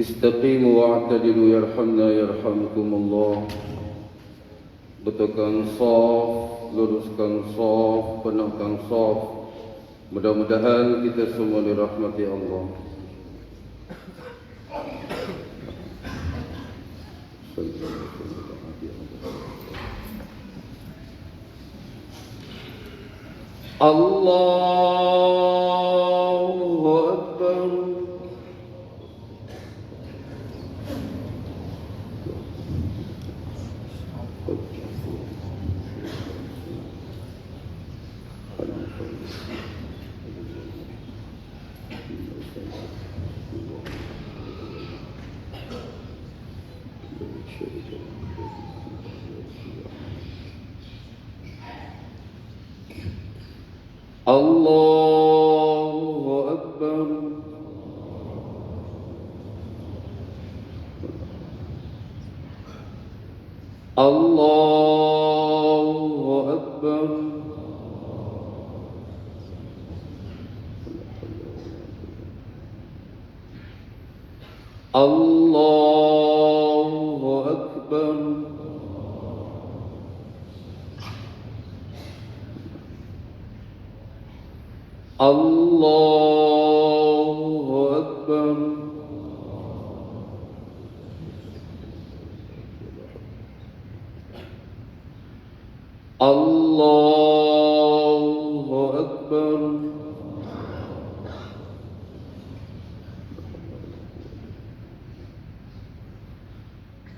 Istaqimu wa'tadilu yarhamna yarhamkum Allah Betulkan sah, luruskan sah, penuhkan sah. Mudah-mudahan kita semua dirahmati Allah. Allah. الله أكبر. الله أكبر الله أكبر الله أكبر الله أكبر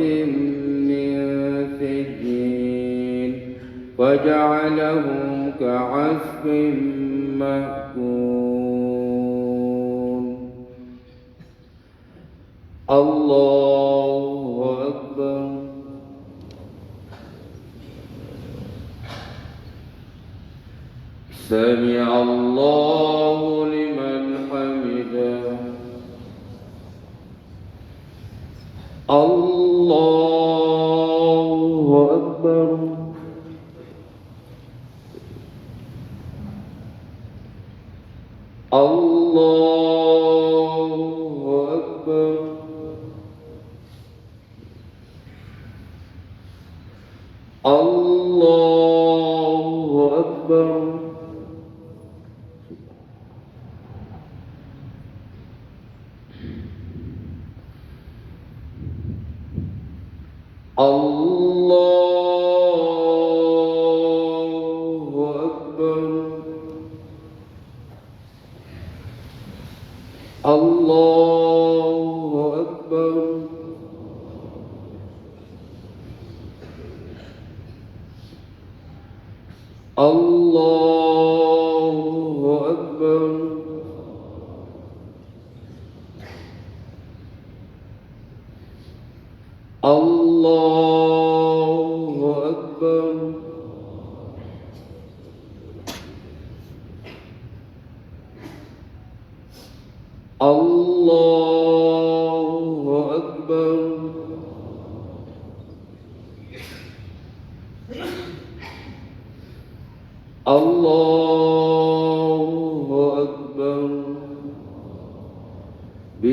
من سجين وجعلهم كعصف مأكول. الله أكبر. سمع الله لمن حمده. الله Allah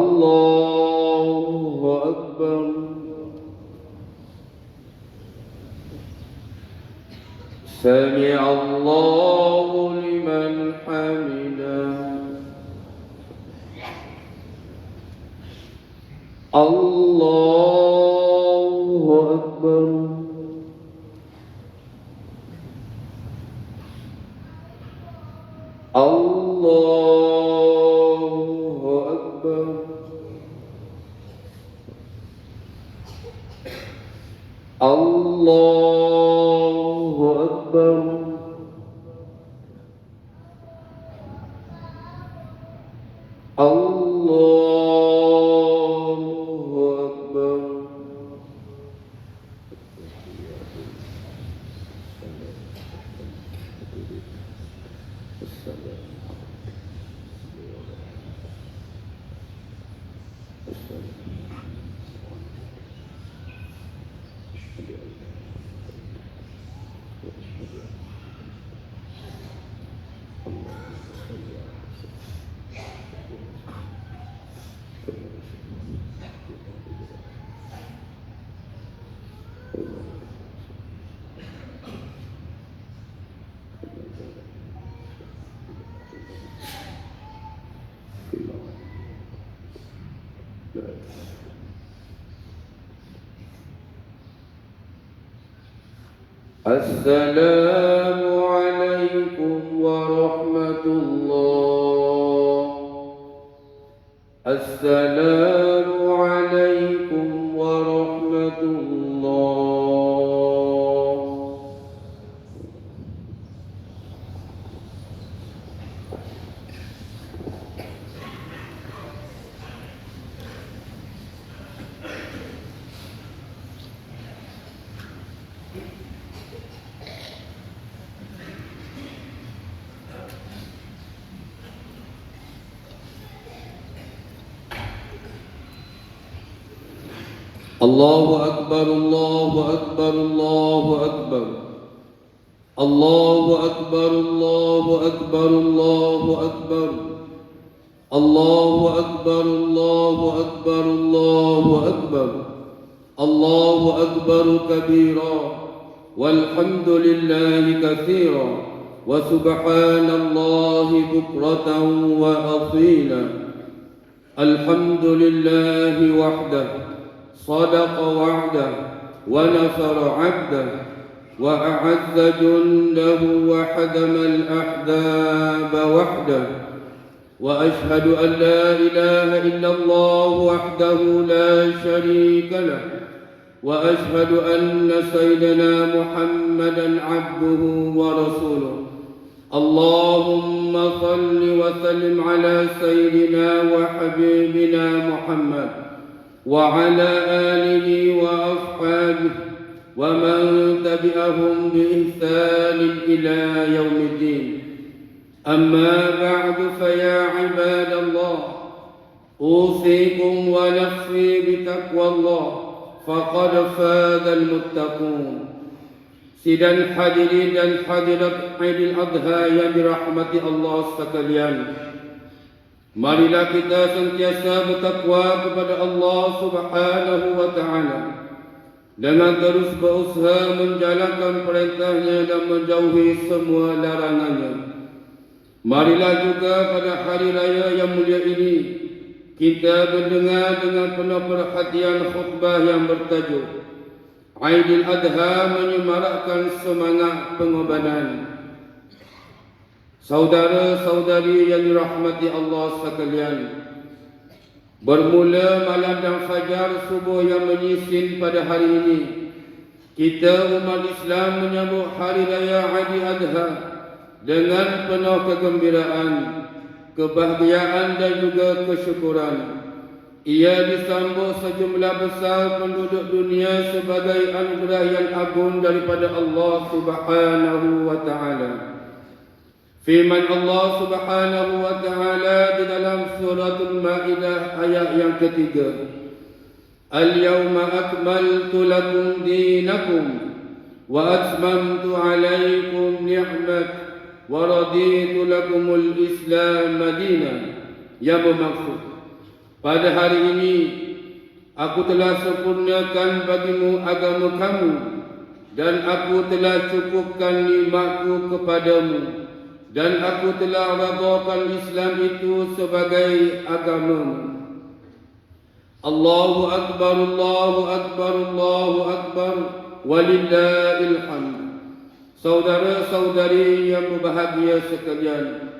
الله أكبر سمع الله Saja di. السلام عليكم ورحمة الله. السلام عليكم ورحمة الله الله أكبر الله أكبر الله أكبر. الله أكبر الله أكبر الله أكبر. الله أكبر الله أكبر الله أكبر. الله أكبر كبيرا والحمد لله كثيرا. وسبحان الله بكرة وأصيلا. الحمد لله وحده. صدق وعده ونصر عبده وأعز جنده وحدم الأحزاب وحده. وأشهد أن لا إله إلا الله وحده لا شريك له. وأشهد أن سيدنا محمدا عبده ورسوله. اللهم صل وسلم على سيدنا وحبيبنا محمد. وعلى آله وأصحابه ومن تبعهم بإحسان إلى يوم الدين أما بعد فيا عباد الله أوصيكم ونفسي بتقوى الله فقد فاز المتقون dan hadirat Aidil Adha yang dirahmati Allah sekalian. Marilah kita sentiasa bertakwa kepada Allah Subhanahu wa taala dengan terus berusaha menjalankan perintahnya dan menjauhi semua larangannya. Marilah juga pada hari raya yang mulia ini kita mendengar dengan penuh perhatian khutbah yang bertajuk Aidil Adha menyemarakkan semangat pengorbanan. Saudara-saudari yang dirahmati Allah sekalian, bermula malam dan fajar subuh yang menyisin pada hari ini, kita umat Islam menyambut hari raya Aidil Adha dengan penuh kegembiraan, kebahagiaan dan juga kesyukuran. Ia disambut sejumlah besar penduduk dunia sebagai anugerah yang agung daripada Allah Subhanahu taala. Firman Allah Subhanahu wa taala di dalam suratul Maidah ayat yang ketiga. Al-yawma akmaltu lakum dinakum wa atmamtu alaykum ni'mat wa raditu lakumul Islam madina. Yang bermaksud pada hari ini aku telah sempurnakan bagimu agama kamu dan aku telah cukupkan nikmatku kepadamu dan aku telah radakan Islam itu sebagai agama. Allahu akbar Allahu akbar Allahu akbar walillahil hamd. Saudara-saudari yang berbahagia sekalian,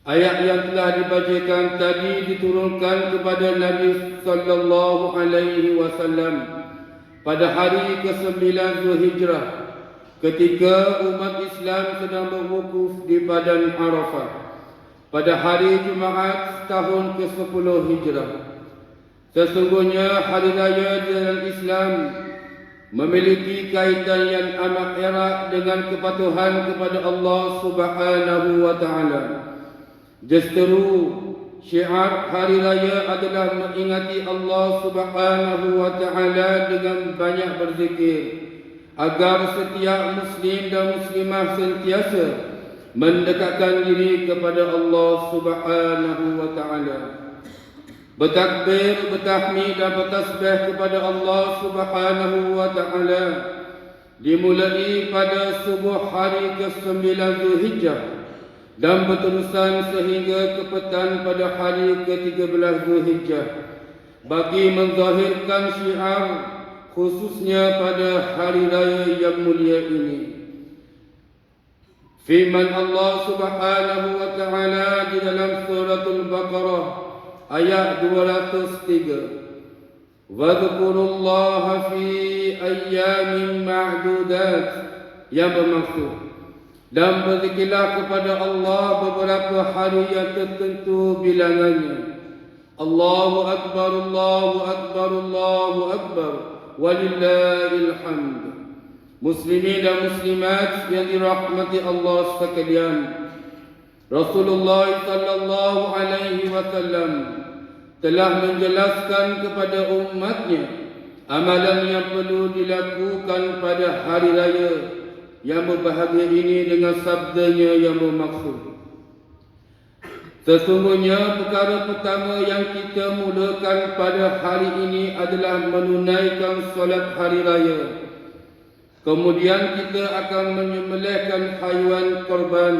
Ayat yang telah dibacakan tadi diturunkan kepada Nabi sallallahu alaihi wasallam pada hari ke-9 Zulhijrah ketika umat Islam sedang berwukuf di Padang Arafah pada hari Jumaat tahun ke-10 Hijrah. Sesungguhnya hari raya dalam Islam memiliki kaitan yang amat erat dengan kepatuhan kepada Allah Subhanahu wa taala. Justeru syiar hari raya adalah mengingati Allah Subhanahu wa taala dengan banyak berzikir agar setiap muslim dan muslimah sentiasa mendekatkan diri kepada Allah Subhanahu wa taala. Bertakbir, bertahmid dan bertasbih kepada Allah Subhanahu wa taala dimulai pada subuh hari ke-9 Zulhijjah dan berterusan sehingga ke petang pada hari ke-13 Zulhijjah bagi menzahirkan syiar khususnya pada hari raya yang mulia ini. Firman Allah Subhanahu wa taala di dalam suratul Baqarah ayat 203. Wadhkurullaha fi ayyamin ma'dudat yang bermaksud dan berzikirlah kepada Allah beberapa hari yang tertentu bilangannya. Allahu Akbar, Allahu Akbar, Allahu Akbar, walillahil hamd. Muslimin dan muslimat yang dirahmati Allah sekalian. Rasulullah sallallahu alaihi wasallam telah menjelaskan kepada umatnya amalan yang perlu dilakukan pada hari raya yang berbahagia ini dengan sabdanya yang bermaksud. Sesungguhnya perkara pertama yang kita mulakan pada hari ini adalah menunaikan solat hari raya. Kemudian kita akan menyembelihkan haiwan korban.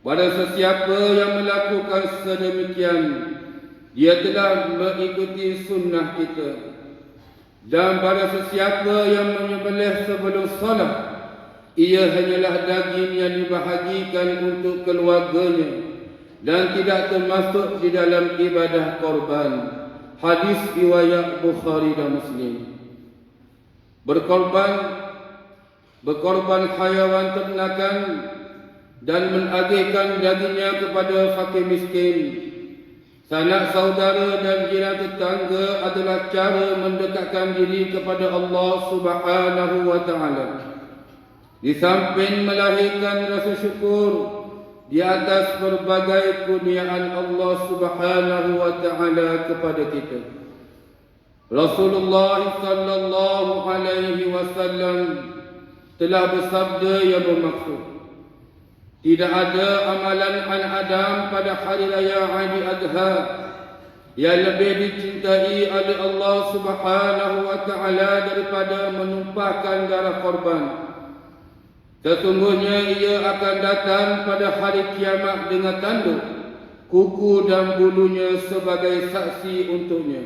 Pada sesiapa yang melakukan sedemikian dia telah mengikuti sunnah kita. Dan pada sesiapa yang menyembelih sebelum salat ia hanyalah daging yang dibahagikan untuk keluarganya dan tidak termasuk di dalam ibadah korban. Hadis riwayat Bukhari dan Muslim. Berkorban berkorban hayawan ternakan dan menagihkan dagingnya kepada fakir miskin. Sanak saudara dan jiran tetangga adalah cara mendekatkan diri kepada Allah Subhanahu wa taala. Di samping melahirkan rasa syukur di atas berbagai kurniaan Allah Subhanahu wa taala kepada kita Rasulullah sallallahu alaihi wasallam telah bersabda yang bermaksud tidak ada amalan an Adam pada hari raya Aidil Adha yang lebih dicintai oleh Allah Subhanahu wa taala daripada menumpahkan darah korban. Sesungguhnya ia akan datang pada hari kiamat dengan tanduk kuku dan bulunya sebagai saksi untuknya.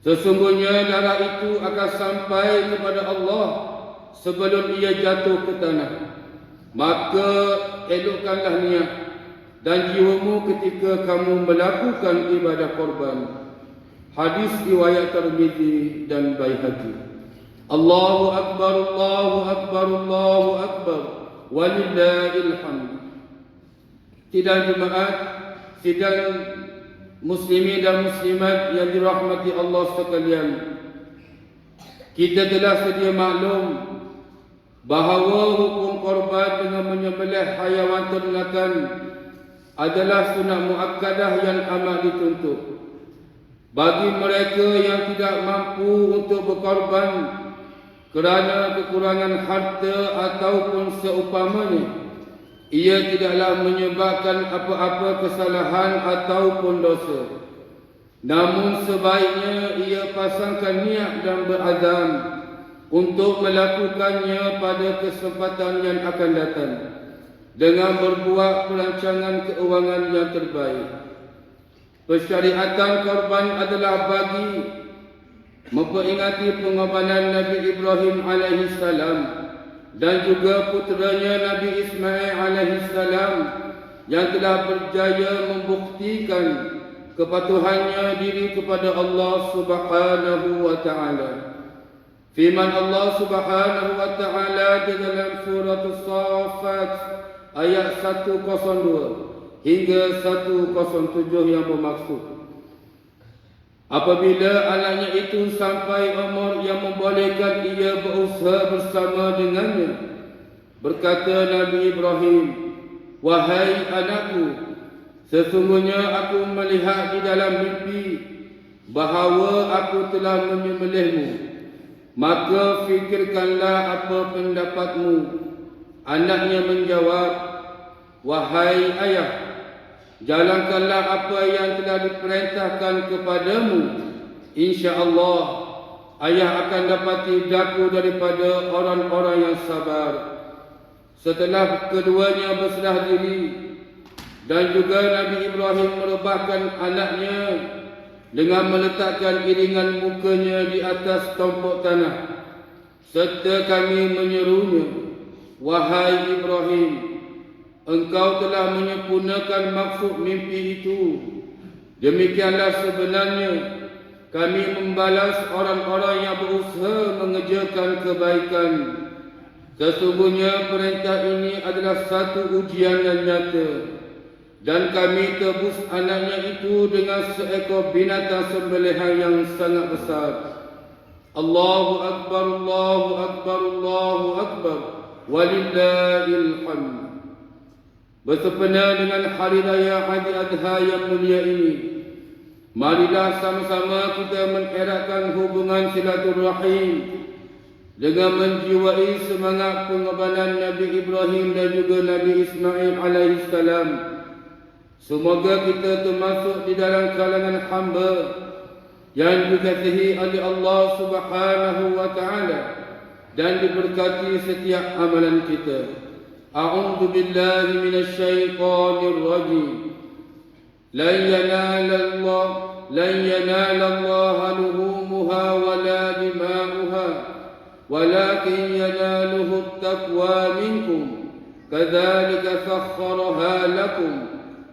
Sesungguhnya darah itu akan sampai kepada Allah sebelum ia jatuh ke tanah. Maka elokkanlah niat dan jiwamu ketika kamu melakukan ibadah korban. Hadis riwayat Tirmizi dan Baihaqi. Allahu akbar Allahu akbar Allahu akbar walillahil hamd. Sidang jemaat, sidang muslimin dan muslimat yang dirahmati Allah sekalian. Kita telah sedia maklum bahawa hukum korban dengan menyembelih hayawan ternakan adalah sunat muakkadah yang amat dituntut. Bagi mereka yang tidak mampu untuk berkorban kerana kekurangan harta ataupun seumpamanya, ia tidaklah menyebabkan apa-apa kesalahan ataupun dosa. Namun sebaiknya ia pasangkan niat dan berazam untuk melakukannya pada kesempatan yang akan datang dengan berbuat perancangan keuangan yang terbaik. Persyariatan korban adalah bagi memperingati pengorbanan Nabi Ibrahim alaihi salam dan juga putranya Nabi Ismail alaihissalam yang telah berjaya membuktikan kepatuhannya diri kepada Allah Subhanahu wa taala. Firman Allah Subhanahu wa taala di dalam surah As-Saffat ayat 102 hingga 107 yang bermaksud Apabila anaknya itu sampai umur yang membolehkan ia berusaha bersama dengannya, berkata Nabi Ibrahim, Wahai anakku, sesungguhnya aku melihat di dalam mimpi bahawa aku telah menyembelihmu. Maka fikirkanlah apa pendapatmu. Anaknya menjawab, Wahai ayah, Jalankanlah apa yang telah diperintahkan kepadamu. InsyaAllah ayah akan dapati daku daripada orang-orang yang sabar. Setelah keduanya berserah diri dan juga Nabi Ibrahim merebahkan anaknya dengan meletakkan iringan mukanya di atas tombok tanah. Serta kami menyerunya, Wahai Ibrahim, engkau telah menyempurnakan maksud mimpi itu. Demikianlah sebenarnya kami membalas orang-orang yang berusaha mengerjakan kebaikan. Sesungguhnya perintah ini adalah satu ujian yang nyata. Dan kami tebus anaknya itu dengan seekor binatang sembelihan yang sangat besar. Allahu Akbar, Allahu Akbar, Allahu Akbar. Walillahil hamd. Bersempena dengan hari raya Haji Adha yang mulia ini Marilah sama-sama kita mengeratkan hubungan silaturahim Dengan menjiwai semangat pengorbanan Nabi Ibrahim dan juga Nabi Ismail alaihi salam. Semoga kita termasuk di dalam kalangan hamba yang dikasihi oleh Allah Subhanahu wa taala dan diberkati setiap amalan kita. أعوذ بالله من الشيطان الرجيم. لن ينال الله لن ينال الله لهومها ولا دماؤها ولكن يناله التقوى منكم. كذلك سخرها لكم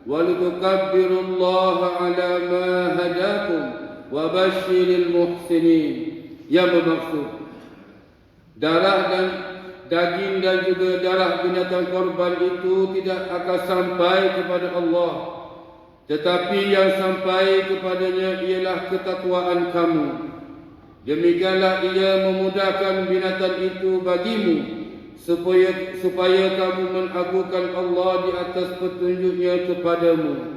ولتكبروا الله على ما هداكم وبشر المحسنين. يا ابو مقصود درهنا daging dan juga darah binatang korban itu tidak akan sampai kepada Allah. Tetapi yang sampai kepadanya ialah ketakwaan kamu. Demikianlah ia memudahkan binatang itu bagimu supaya supaya kamu mengagungkan Allah di atas petunjuknya kepadamu.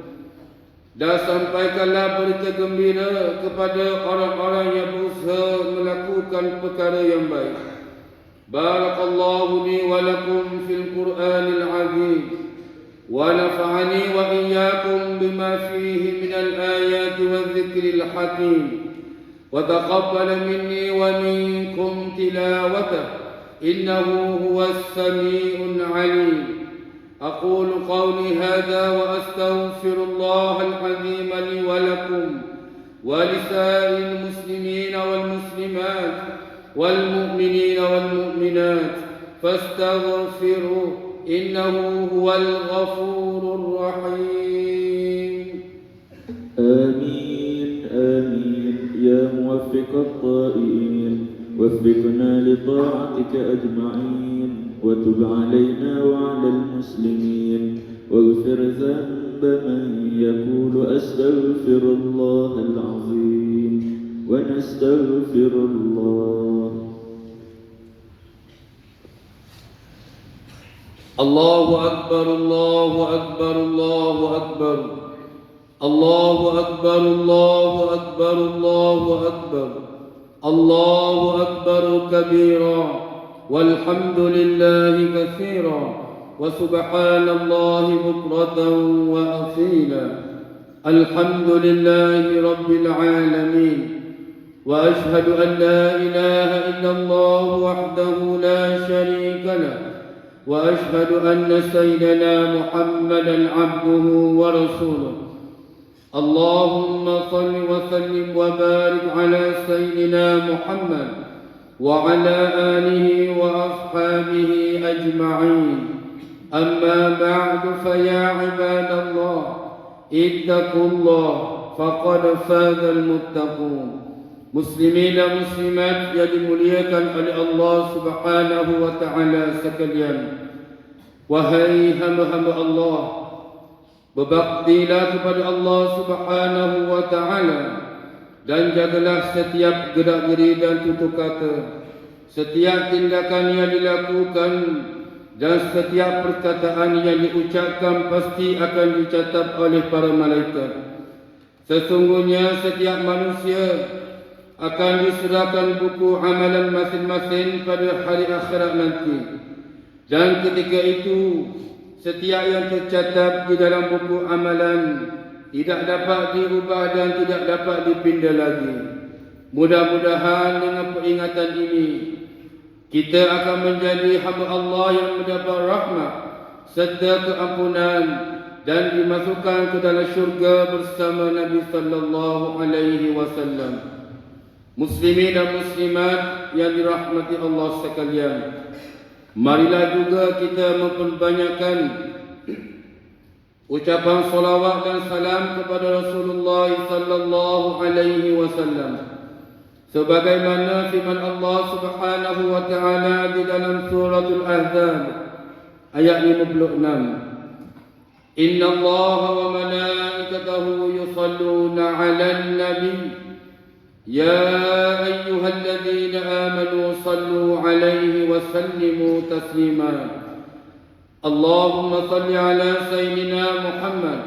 Dan sampaikanlah berita gembira kepada orang-orang yang berusaha melakukan perkara yang baik. بارك الله لي ولكم في القرآن العظيم ونفعني وإياكم بما فيه من الآيات والذكر الحكيم وتقبل مني ومنكم تلاوته إنه هو السميع العليم. أقول قولي هذا وأستغفر الله العظيم لي ولكم ولسائر المسلمين والمسلمات والمؤمنين والمؤمنات فاستغفروا إنه هو الغفور الرحيم. آمين آمين. يا موفق الطائعين وفقنا لطاعتك أجمعين وتب علينا وعلى المسلمين واغفر ذنب من يقول أستغفر الله العظيم. ونستغفر الله. الله أكبر الله أكبر الله أكبر. الله أكبر الله أكبر الله أكبر. الله أكبر كبيرا. والحمد لله كثيرا. وسبحان الله بكرة وأصيلا. الحمد لله رب العالمين. وأشهد أن لا إله إلا الله وحده لا شريك له وأشهد أن سيدنا محمدا عبده ورسوله. اللهم صل وسلم وبارك على سيدنا محمد وعلى آله وأصحابه أجمعين. أما بعد فيا عباد الله اتقوا الله فقد فاز المتقون. muslimin dan muslimat yang dimuliakan oleh Allah Subhanahu wa taala sekalian. Wahai hamba-hamba Allah, berbaktilah kepada Allah Subhanahu wa taala dan jagalah setiap gerak geri dan tutur kata, setiap tindakan yang dilakukan dan setiap perkataan yang diucapkan pasti akan dicatat oleh para malaikat. Sesungguhnya setiap manusia akan diserahkan buku amalan masing-masing pada hari akhirat nanti dan ketika itu setiap yang tercatat di dalam buku amalan tidak dapat dirubah dan tidak dapat dipindah lagi. Mudah-mudahan dengan peringatan ini kita akan menjadi hamba Allah yang mendapat rahmat serta keampunan dan dimasukkan ke dalam syurga bersama Nabi sallallahu alaihi wasallam. Muslimin dan muslimat yang dirahmati Allah sekalian. Marilah juga kita memperbanyakkan ucapan salawat dan salam kepada Rasulullah sallallahu alaihi wasallam sebagaimana firman Allah Subhanahu wa taala di dalam suratul ahzab ayat 56 Inna Allah wa malaikatahu yusalluna 'alan nabi Ya ayyuhalladzina amanu sallu 'alaihi wa sallimu taslima اللهم صل على سيدنا محمد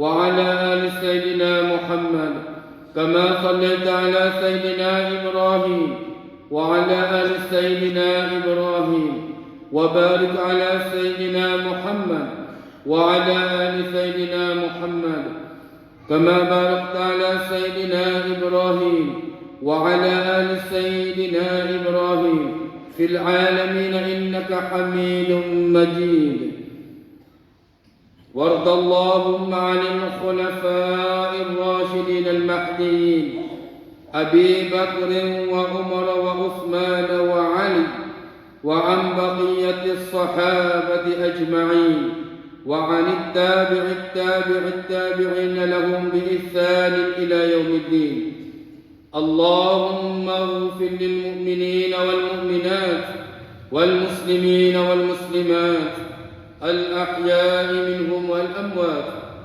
وعلى آل سيدنا محمد كما صليت على سيدنا إبراهيم وعلى آل سيدنا إبراهيم وبارك على سيدنا محمد وعلى آل سيدنا محمد. كما باركت على سيدنا إبراهيم وعلى آل سيدنا إبراهيم في العالمين إنك حميد مجيد. وارض اللهم عن الخلفاء الراشدين المهديين أبي بكر وعمر وعثمان وعلي وعن بقية الصحابة أجمعين. وعن التابع التابع التابعين لهم بإحسان إلى يوم الدين. اللهم اغفر للمؤمنين والمؤمنات والمسلمين والمسلمات الأحياء منهم والأموات.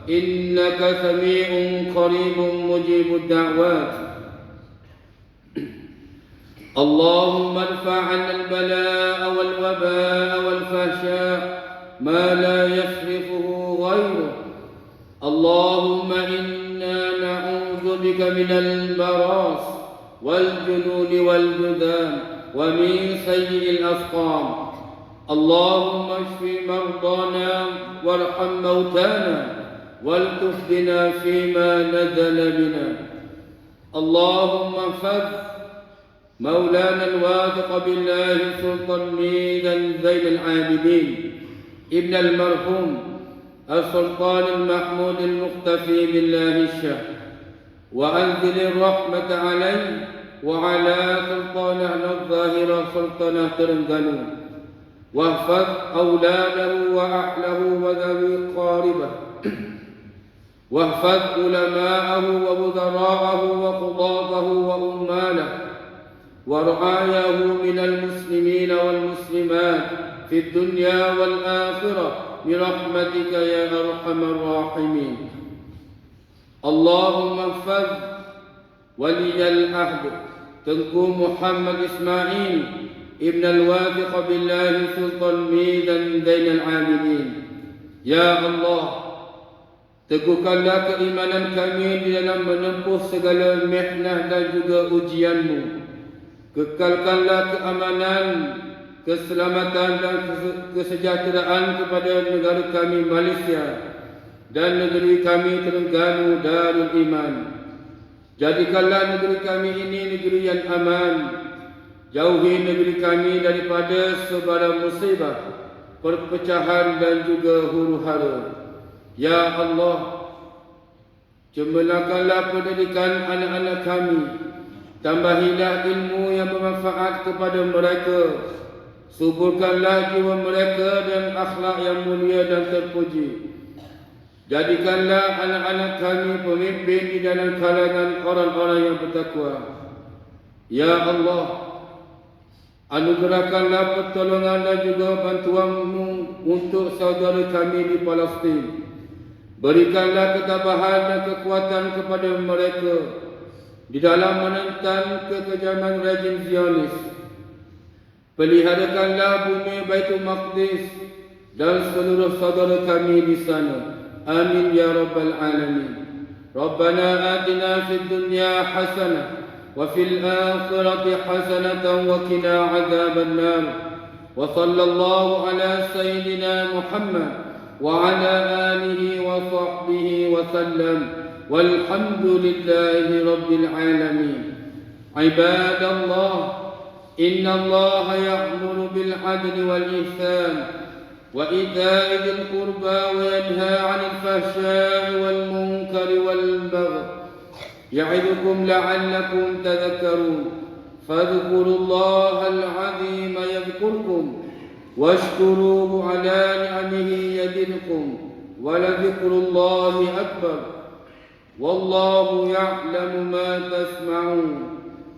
إنك سميع قريب مجيب الدعوات. اللهم ارفع عنا البلاء والوباء والفحشاء ما لا يصرفه غيره. اللهم إنا نعوذ بك من البراس والجنون والجذام ومن سيء الأسقام اللهم اشف مرضانا وارحم موتانا والتف بنا فيما نزل بنا. اللهم فذ مولانا الواثق بالله سلطان ميدا زين العابدين. ابن المرحوم السلطان المحمود المختفي بالله الشاه. وأنزل الرحمة عليه وعلى سلطانه الظاهرة سلطانه ترنغانو واحفظ أولاده وأهله وذوي قاربه. واحفظ علماءه ووزراءه وقضاته وأماله. ورعايه من المسلمين والمسلمات. في الدنيا والآخرة برحمتك يا أرحم الراحمين اللهم احفظ ولي العهد تنكو محمد إسماعيل ابن الواثق بالله سلطان ميدا بين العابدين يا الله Teguhkanlah keimanan kami di dalam menempuh segala mihnah dan juga ujianmu. Kekalkanlah keamanan, keselamatan dan kesejahteraan kepada negara kami Malaysia dan negeri kami Terengganu Darul Iman. Jadikanlah negeri kami ini negeri yang aman. Jauhi negeri kami daripada sebarang musibah, perpecahan dan juga huru-hara. Ya Allah, cemerlangkanlah pendidikan anak-anak kami. Tambahilah ilmu yang bermanfaat kepada mereka. Suburkanlah jiwa mereka dan akhlak yang mulia dan terpuji. Jadikanlah anak-anak kami pemimpin di dalam kalangan orang-orang yang bertakwa. Ya Allah, anugerahkanlah pertolongan dan juga bantuanmu untuk saudara kami di Palestin. Berikanlah ketabahan dan kekuatan kepada mereka di dalam menentang kekejaman rejim Zionis. Peliharakanlah bumi Baitul Maqdis dan seluruh saudara kami di sana. Amin ya rabbal alamin. ربنا آتنا في الدنيا حسنة وفي الآخرة حسنة وقنا عذاب النار وصلى الله على سيدنا محمد وعلى آله وصحبه وسلم والحمد لله رب العالمين عباد الله إن الله يأمر بالعدل والإحسان وإيتاء ذي القربى وينهى عن الفحشاء والمنكر والبغي يعظكم لعلكم تذكرون فاذكروا الله العظيم يذكركم واشكروه على نعمه يزدكم ولذكر الله أكبر والله يعلم ما تسمعون